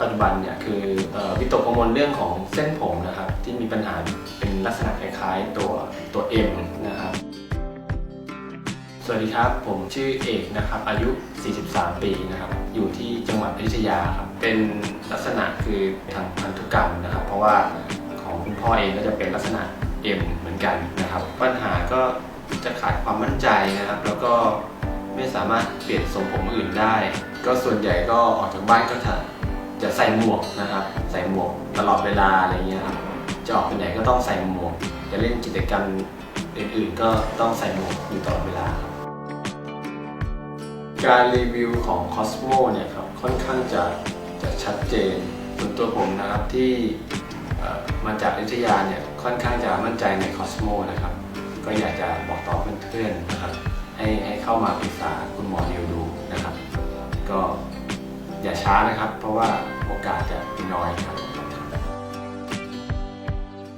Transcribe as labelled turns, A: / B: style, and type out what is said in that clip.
A: ปัจจุบันเนี่ยคือวิตกกังวลเรื่องของเส้นผมนะครับ ที่มีปัญหาเป็นลักษณะคล้ายๆ ตัวตัว M นะครับ สวัสดีครับ ผมชื่อเอกนะครับ อายุ 43 ปีนะครับ อยู่ที่จังหวัดอยุธยาครับ เป็นลักษณะคือทางพันธุกรรมนะครับ เพราะว่าของคุณพ่อเองก็จะเป็นลักษณะ M เหมือนกันนะครับ ปัญหาก็จะขาดความมั่นใจนะครับ แล้วก็ไม่สามารถเปลี่ยนทรงผมอื่นได้ ก็ส่วนใหญ่ก็ออกจากบ้านก็จะ จะใส่หมวกนะครับใส่หมวกตลอดเวลาอะไรเงี้ยครับจะออกไปไหนก็ต้องใส่หมวกจะเล่นกิจกรรมอื่นๆ ก็ต้องใส่หมวกอยู่ตลอดเวลาครับการรีวิวของ Cosmo เนี่ยครับค่อนข้างจะจะชัดเจนส่วนตัวผมนะครับที่มาจากอยุธยาเนี่ยค่อนข้างจะมั่นใจใน Cosmo นะครับ ก็อยากจะบอกต่อเพื่อนๆนะครับให้ให้เข้ามาปรึกษาคุณหมอนิวดู ช้านะครับ เพราะว่าโอกาสจะมีน้อยครับ